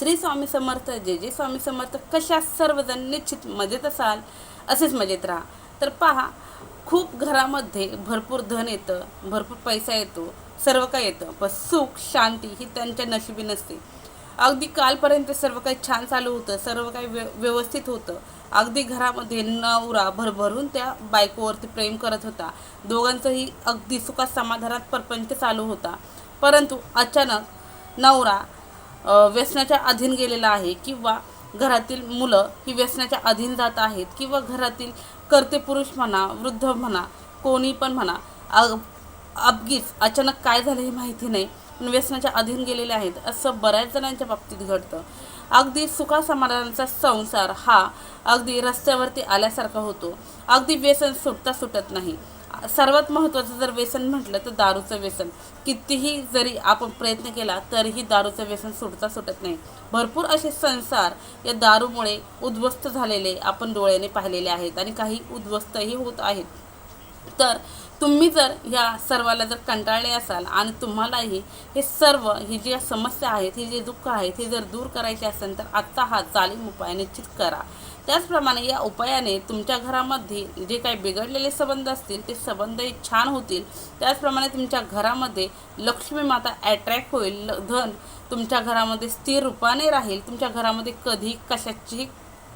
श्री स्वामी समर्थ जे जे स्वामी समर्थ. कशा सर्वजण निश्चित मजेत असाल असेच मजेत राहा. तर पहा खूप घरामध्ये भरपूर धन येतं भरपूर पैसा येतो सर्व काही येतं पण सुख शांती ही त्यांच्या नशिबी नसते. अगदी कालपर्यंत सर्व काही छान चालू होतं सर्व काही व्य व्यवस्थित होतं. अगदी घरामध्ये नवरा भरभरून त्या बायकोवरती प्रेम करत होता. दोघांचंही अगदी सुखात समाधानात परपंच चालू होता. परंतु अचानक नवरा व्यसनाच्या अधीन गेलेला आहे किंवा घरातील मुलं ही व्यसनाच्या अधीन जात आहेत किंवा घरातील कर्ते पुरुष म्हणा वृद्ध म्हणा कोणी पण म्हणा अपगीच अगदीच अचानक काय झालं हे माहिती नाही. पण व्यसनाच्या अधीन गेलेले आहेत असं बऱ्याच जणांच्या बाबतीत घडतं. अगदी सुखासमाधानाचा संसार हा अगदी रस्त्यावरती आल्यासारखा होतो. अगदी व्यसन सुटता सुटत नाही. सर्वात महत्त्वाचं जर व्यसन म्हटलं तर दारूचं व्यसन. कितीही जरी आपण प्रयत्न केला तरीही दारूचं व्यसन सुटता सुटत नाही. भरपूर असे संसार या दारूमुळे उद्ध्वस्त झालेले आपण डोळ्याने पाहिलेले आहेत आणि काही उद्ध्वस्तही होत आहेत. तर तुम्ही जर ह्या सर्वाला जर कंटाळले असाल आणि तुम्हालाही हे सर्व ही जी समस्या आहेत ही जे दुःख आहेत हे जर दूर करायचे असेल तर आत्ता हा जालिम उपाय निश्चित करा. त्याचप्रमाणे या उपायाने तुमच्या घरामध्ये जे काही बिघडलेले संबंध असतील ते संबंधही छान होतील. त्याचप्रमाणे तुमच्या घरामध्ये लक्ष्मी माता अट्रॅक्ट होईल ल- धन तुमच्या घरामध्ये स्थिर रूपाने राहील. तुमच्या घरामध्ये कधी कशाचीही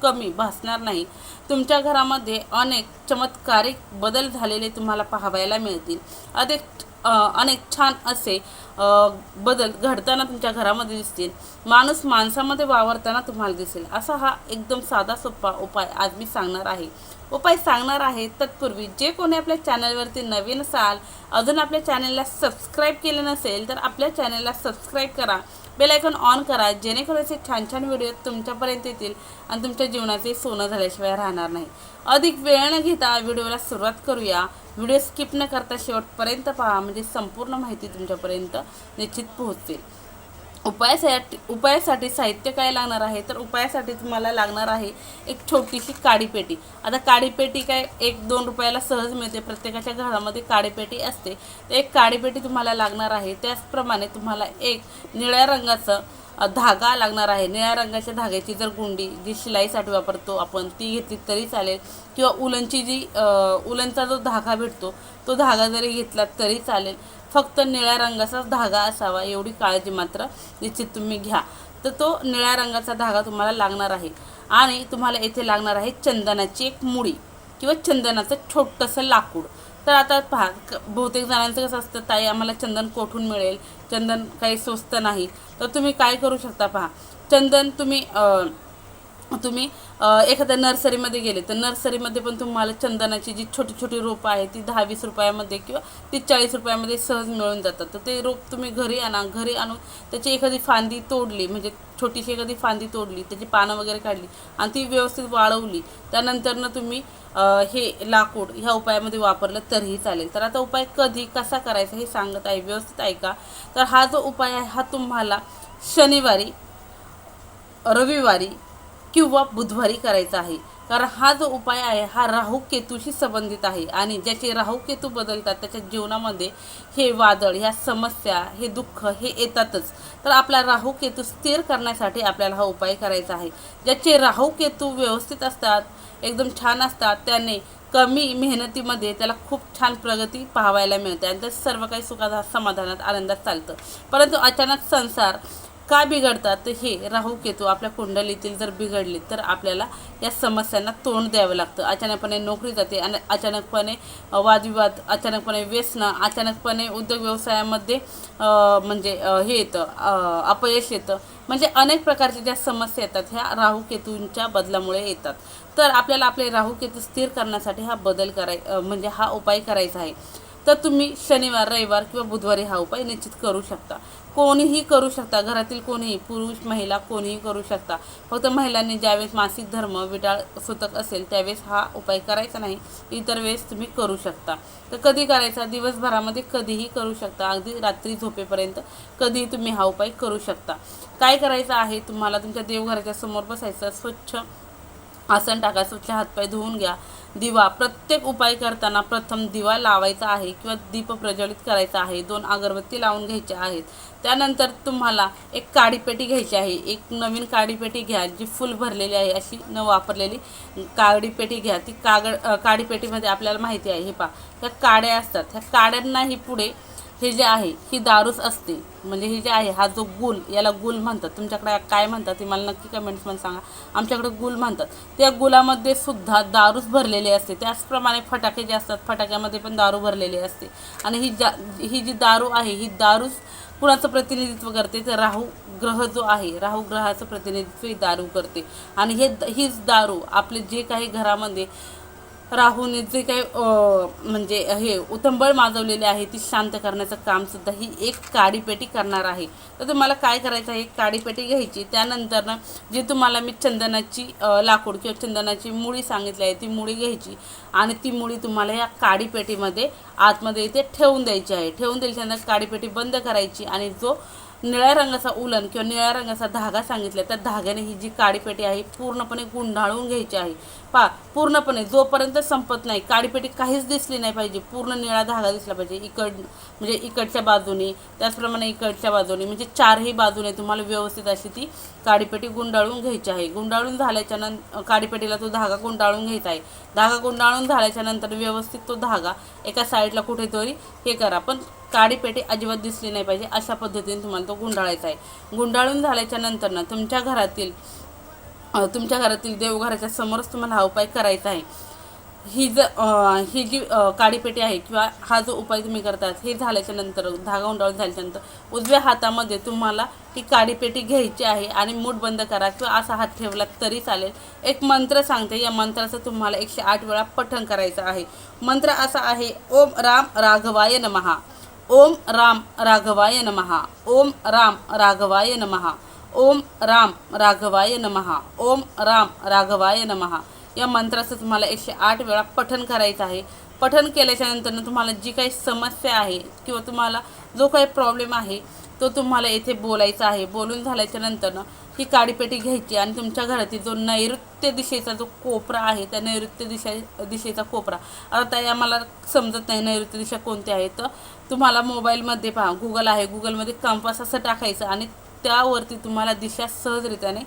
कमी भासणार नाही. तुमच्या घरामध्ये अनेक चमत्कारिक बदल झालेले तुम्हाला पाहावयाला मिळतील. अधिक अनेक छान असे बदल घडताना तुमच्या घरामध्ये दिसतील. माणूस माणसामध्ये वावरताना तुम्हाला दिसेल. असा हा एकदम साधा सोपा उपाय आज मी सांगणार आहे. उपाय सांगणार आहे तत्पूर्वी जे कोणी आपल्या चॅनलवरती नवीन असाल अजून आपल्या चॅनलला सबस्क्राईब केले नसेल तर आपल्या चॅनलला सबस्क्राईब करा. बेल आयकॉन ऑन करा जेणेकरून असे छान छान व्हिडिओ तुमच्यापर्यंत येतील आणि तुमच्या जीवनाचे सोनं झाल्याशिवाय राहणार नाही. अधिक वेळ न घेता व्हिडिओला सुरुवात करूया. व्हिडिओ स्किप न करता शेवटपर्यंत पहा म्हणजे संपूर्ण माहिती तुमच्यापर्यंत निश्चित पोहोचतील उपायासाठी उपायासाठी साहित्य काय लागणार आहे? तर उपायासाठी तुम्हाला लागणार आहे एक छोटीशी काडीपेटी. आता काडीपेटी काय एक दोन रुपयाला सहज मिळते. प्रत्येकाच्या घरामध्ये काडीपेटी असते. तर एक काडीपेटी तुम्हाला लागणार आहे. त्याचप्रमाणे तुम्हाला एक निळ्या रंगाचं धागा लागणार आहे. निळ्या रंगाच्या धाग्याची जर गुंडी जी शिलाईसाठी वापरतो आपण ती घेतली तरी चालेल. किंवा उलनची जी उलनचा जो धागा भेटतो तो धागा जरी घेतला तरी चालेल. फक्त निळ्या रंगाचाच धागा असावा एवढी काळजी मात्र निश्चित तुम्ही घ्या. तर तो निळ्या रंगाचा धागा तुम्हाला लागणार आहे. आणि तुम्हाला येथे लागणार आहे चंदनाची एक मुडी किंवा चंदनाचं छोटंसं लाकूड. तर आता पहा क- बहुतेक जणांचं कसं असतं ताई आम्हाला चंदन कोठून मिळेल? चंदन काही स्वस्त नाही. तर तुम्ही काय करू शकता पहा? चंदन तुम्ही तुम्ही एखाद्या नर्सरीमध्ये गेले तर नर्सरीमध्ये पण तुम्हाला चंदनाची जी छोटी छोटी रोपं आहे ती दहा वीस रुपयामध्ये किंवा ती चाळीस रुपयामध्ये सहज मिळून जातात. तर ते रोप तुम्ही घरी आणा घरी आणून त्याची एखादी फांदी तोडली म्हणजे छोटीशी एखादी फांदी तोडली त्याची पानं वगैरे काढली आणि ती व्यवस्थित वाळवली त्यानंतरनं तुम्ही हे लाकूड ह्या उपायामध्ये वापरलं तरीही चालेल. तर आता उपाय कधी कसा करायचा हे सांगत आहे व्यवस्थित ऐका तर हा जो उपाय आहे हा तुम्हाला शनिवारी रविवारी किंवा बुधवारी करायचा आहे. कारण हा जो उपाय आहे हा राहू केतूशी संबंधित आहे. आणि ज्याचे राहू केतू बदलतात त्याच्या जीवनामध्ये हे वादळ ह्या समस्या हे दुःख हे येतातच. तर आपला राहू केतू स्थिर करण्यासाठी आपल्याला हा उपाय करायचा आहे. ज्याचे राहू केतू व्यवस्थित असतात एकदम छान असतात त्याने कमी मेहनतीमध्ये त्याला खूप छान प्रगती पाहायला मिळते. आणि ते सर्व काही सुखात समाधानात आनंदात चालतं. परंतु अचानक संसार का बिघडतात? तर हे राहू केतू आपल्या कुंडलीतील जर बिघडली तर आपल्याला या समस्यांना तोंड द्यावं लागतं. अचानकपणे नोकरी जाते आणि अचानकपणे वादविवाद अचानकपणे व्यसनं अचानकपणे उद्योग व्यवसायामध्ये म्हणजे हे येतं अपयश येतं. म्हणजे अनेक प्रकारच्या ज्या समस्या येतात ह्या राहू केतूंच्या बदलामुळे येतात. तर आपल्याला आपले राहू केतू स्थिर करण्यासाठी हा बदल कराय म्हणजे हा उपाय करायचा आहे. तर तुम्ही शनिवार रविवार किंवा बुधवारी हा उपाय निश्चित करू शकता. कोणीही करू शकता. घरातील कोणीही पुरुष महिला कोणीही करू शकता. फक्त महिलांनी ज्यावेळेस मासिक धर्म विटाळ सुतक असेल त्यावेळेस हा उपाय करायचा नाही. इतर वेळेस तुम्ही करू शकता. तर कधी करायचा? दिवसभरामध्ये कधीही करू शकता. अगदी रात्री झोपेपर्यंत कधीही तुम्ही हा उपाय करू शकता. काय करायचं आहे? तुम्हाला तुमच्या देवघराच्या समोर बसायचं. स्वच्छ आसन टाका. स्वच्छ हातपाय धुवून घ्या. दिवा प्रत्येक उपाय करताना प्रथम दिवा लावायचा आहे किंवा दीप प्रज्वलित करायचा आहे. दोन अगरबत्ती लावून घ्यायच्या आहेत. त्यानंतर तुम्हाला एक काडीपेटी घ्यायची आहे. एक नवीन काडीपेटी घ्या जी फुल भरलेली आहे अशी न वापरलेली काडीपेटी घ्या. ती कागड काडीपेटीमध्ये आपल्याला माहिती आहे. हे पा ह्या काड्या असतात. ह्या काड्यांनाही पुढे हे जे आहे ही दारूच असते. म्हणजे हे जे आहे हा जो गुल याला गुल म्हणतात. तुमच्याकडे काय म्हणतात ते मला नक्की कमेंट्समध्ये सांगा. आमच्याकडे गुल म्हणतात. त्या गुलामध्ये सुद्धा दारूच भरलेली असते. त्याचप्रमाणे फटाके जे असतात फटाक्यामध्ये पण दारू भरलेली असते. आणि ही जा ही जी दारू आहे ही दारूच कुणाचं प्रतिनिधित्व करते? तर राहू ग्रह जो आहे राहू ग्रहाचं प्रतिनिधित्व ही दारू करते. आणि हे हीच दारू आपले जे काही घरामध्ये राहूने जे काही म्हणजे हे उतंबळ माजवलेले आहे ती शांत करण्याचं कामसुद्धा ही एक काडीपेटी करणार आहे. तर तुम्हाला काय करायचं आहे? एक काडीपेटी घ्यायची. त्यानंतर ना जे तुम्हाला मी चंदनाची लाकूड किंवा चंदनाची मुळी सांगितली आहे ती मुळी घ्यायची आणि ती मुळी तुम्हाला या काडीपेटीमध्ये आतमध्ये इथे ठेवून द्यायची आहे. ठेवून द्यायच्यानंतर काडीपेटी बंद करायची आणि जो निळ्या रंगाचा उलन किंवा निळ्या रंगाचा धागा सांगितला त्या धाग्याने ही जी काडीपेटी आहे पूर्णपणे गुंडाळून घ्यायची आहे. पा पूर्णपणे जोपर्यंत संपत नाही काडीपेटी काहीच दिसली नाही पाहिजे पूर्ण निळा धागा दिसला पाहिजे इकड म्हणजे इकडच्या बाजूने त्याचप्रमाणे इकडच्या बाजूने म्हणजे चारही बाजूने तुम्हाला व्यवस्थित अशी ती काडीपेटी गुंडाळून घ्यायची आहे. गुंडाळून झाल्याच्यानंतर काडीपेटीला तो धागा गुंडाळून घ्यायचा आहे. धागा गुंडाळून झाल्याच्यानंतर व्यवस्थित तो धागा एका साईडला कुठेतरी हे करा. पण काडीपेटी अजिबात दिसली नाही पाहिजे अशा पद्धतीने तुम्हाला तो गुंडाळायचा आहे. गुंडाळून झाल्याच्यानंतर ना तुमच्या घरातील तुमच्या घरातील देवघराच्या समोरच तुम्हाला हा उपाय करायचा आहे. ही ज ही जी काडीपेटी आहे किंवा हा जो उपाय तुम्ही करतात हे झाल्याच्यानंतर धागा उंडाळून झाल्याच्यानंतर उजव्या हातामध्ये तुम्हाला ती काडीपेटी घ्यायची आहे आणि मूठ बंद करा किंवा असा हात ठेवला तरी चालेल. एक मंत्र सांगते या मंत्राचं तुम्हाला एकशे आठ वेळा पठण करायचं आहे. मंत्र असा आहे ओम राम राघवाय नमहा. ओम राम राघवाय नमहा ओम राम राघवाय नमहा ओम राम राघवाय नमहा ओम राम राघवाय नमहा या मंत्राचं तुम्हाला एकशे आठ वेळा पठन करायचं आहे. पठन केल्याच्यानंतर तुम्हाला जी काही समस्या आहे किंवा तुम्हाला जो काही प्रॉब्लेम आहे तो तुम्हाला येथे बोलायचा आहे. बोलून झाल्याच्यानंतर ही काडीपेटी घ्यायची आणि तुमच्या घरातील जो नैऋत्य दिशेचा जो कोपरा आहे त्या नैऋत्य दिशा दिशेचा कोपरा. आता या मला समजत नाही नैऋत्य दिशा कोणती आहे. तर तुम्हाला मोबाईलमध्ये पहा गुगल आहे. गुगलमध्ये कंपास असं टाकायचं आणि त्यावरती तुम्हाला दिशा सहजरित्याने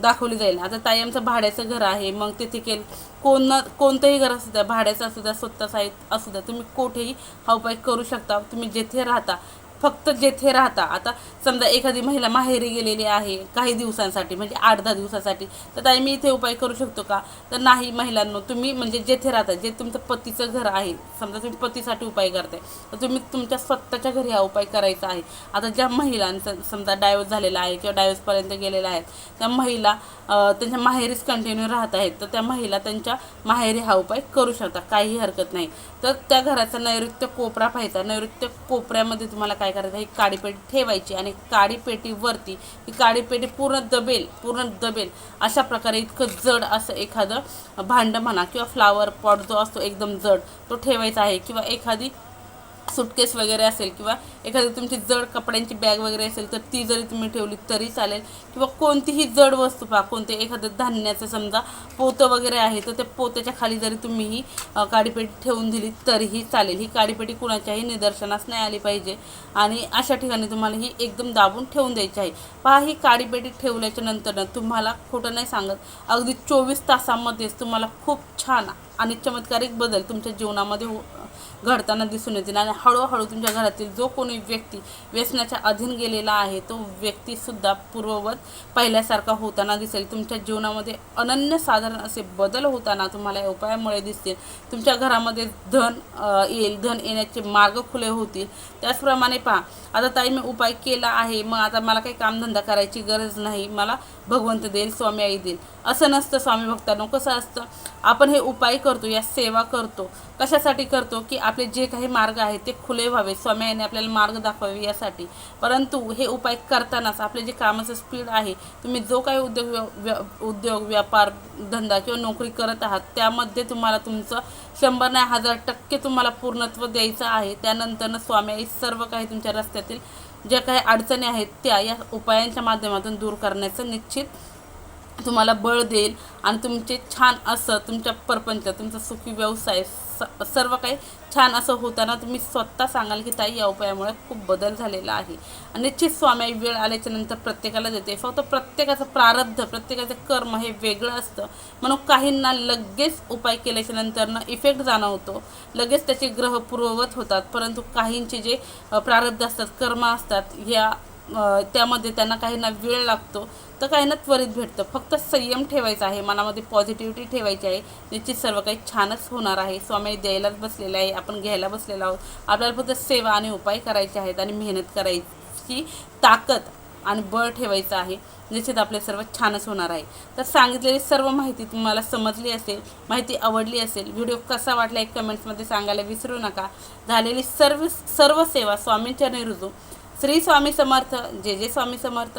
दाखवली जाईल. आता ताई आमचं भाड्याचं घर आहे. मग तिथे केल कोण कोणतंही घर असू द्या भाड्याचं असू द्या स्वतःचा असू द्या तुम्ही कुठेही हा उपाय करू शकता. तुम्ही जेथे राहता फक्त जेथे राहता. आता समजा एखादी महिला माहेरी गेलेली आहे काही दिवसांसाठी म्हणजे आठ दहा दिवसासाठी तर ताई मी इथे उपाय करू शकतो का? तर नाही महिलांनो तुम्ही म्हणजे जेथे राहता जे तुमचं पतीचं घर आहे समजा तुम्ही पतीसाठी उपाय करताय तर तुम्ही तुमच्या स्वतःच्या घरी हा उपाय करायचा आहे. आता ज्या महिलांचं समजा डायव्हर्स झालेला आहे किंवा डायव्हर्सपर्यंत गेलेल्या आहेत त्या महिला त्यांच्या माहेरीच कंटिन्यू राहत आहेत तर त्या महिला त्यांच्या माहेरी हा उपाय करू शकता काही हरकत नाही. तर त्या घराचा नैऋत्य कोपरा पाहायचा. नैऋत्य कोपऱ्यामध्ये तुम्हाला काय काय करायचं ही काडीपेटी ठेवायची आणि काडीपेटीवरती ही काडीपेटी पूर्ण दबेल पूर्ण दबेल. अशा प्रकारे इतकं जड असं एखादं भांडं म्हणा किंवा फ्लावर पॉट जो असतो एकदम जड तो ठेवायचा आहे. किंवा एखादी सुटकेस वगैरे असेल किंवा एखादी तुमची जड कपड्यांची बॅग वगैरे असेल तर ती जरी तुम्ही ठेवली तरी चालेल. किंवा कोणतीही जड वस्तू पहा कोणते एखादं धान्याचं समजा पोतं वगैरे आहे तर त्या पोत्याच्या खाली जरी तुम्ही ही काडीपेटी ठेवून दिली तरीही चालेल. ही काडीपेटी कुणाच्याही निदर्शनास नाही आली पाहिजे. आणि अशा ठिकाणी तुम्हाला ही एकदम दाबून ठेवून द्यायची आहे. पहा ही काडीपेटी ठेवल्याच्या नंतर तुम्हाला खोटं नाही सांगत. अगदी चोवीस तासामध्येच तुम्हाला खूप छान आणि चमत्कारिक बदल तुमच्या जीवनामध्ये हो घडताना दिसून येतील आणि हळूहळू तुमच्या घरातील जो कोणी व्यक्ती व्यसनाच्या अधीन गेलेला आहे तो व्यक्तीसुद्धा पूर्ववत पहिल्यासारखा होताना दिसेल. तुमच्या जीवनामध्ये अनन्य साधारण असे बदल होताना तुम्हाला या उपायामुळे दिसतील. तुमच्या घरामध्ये धन येईल. धन येण्याचे मार्ग खुले होतील. त्याचप्रमाणे पहा आता ताई मी उपाय केला आहे. मग आता मला काही कामधंदा करायची गरज नाही. मला भगवंत देईल स्वामी आई देईल. असं नसतं स्वामी भक्तांनो कसं असतं? आपण हे उपाय करतो या सेवा करतो. कशासाठी करतो? की आपले जे काही मार्ग आहेत ते खुले व्हावे. स्वामी आईने आपल्याला मार्ग दाखवावे यासाठी. परंतु हे उपाय करतानाच आपले जे कामाचं स्पीड आहे तुम्ही जो काही उद्योग व्य- उद्योग व्यापार धंदा किंवा नोकरी करत आहात त्यामध्ये तुम्हाला तुमचं शंभर नाही हजार टक्के तुम्हाला पूर्णत्व द्यायचं आहे. त्यानंतरनं स्वामी आई सर्व काही तुमच्या रस्त्यातील ज्या काही अडचणी आहेत त्या या उपायांच्या माध्यमातून दूर करण्याचं निश्चित तुम्हाला बळ देईल आणि तुमचे छान असं तुमच्या परपंच तुमचा सुखी व्यवसाय स- सर्व काही छान असं होताना तुम्ही स्वतः सांगाल की ताई या उपायामुळे खूप बदल झालेला आहे. आणि निश्चित स्वामी वेळ आल्याच्यानंतर प्रत्येकाला देते. फक्त प्रत्येकाचं प्रारब्ध प्रत्येकाचं कर्म हे वेगळं असतं. म्हणून काहींना लगेच उपाय केल्याच्या नंतरनं इफेक्ट जाणवतो. लगेच त्याचे ग्रह पूर्ववत होतात. परंतु काहींचे जे प्रारब्ध असतात कर्म असतात ह्या त्यामध्ये त्यांना काहींना वेळ लागतो. तर काहींना त्वरित भेटतं. फक्त संयम ठेवायचा आहे मनामध्ये पॉझिटिव्हिटी ठेवायची आहे. निश्चित सर्व काही छानच होणार आहे. स्वामी द्यायलाच बसलेले आहे आपण घ्यायला बसलेलो आहोत. आपल्याला फक्त सेवा आणि उपाय करायचे आहेत आणि मेहनत करायची ताकद आणि बळ ठेवायचं आहे. निश्चित आपले सर्व छानच होणार आहे. तर सांगितलेली सर्व माहिती तुम्हाला समजली असेल माहिती आवडली असेल व्हिडिओ कसा वाटला एक कमेंट्समध्ये सांगायला विसरू नका. झालेली सर्व सर्व सेवा स्वामींच्या निरुजू श्री स्वामी समर्थ जे जे स्वामी समर्थ.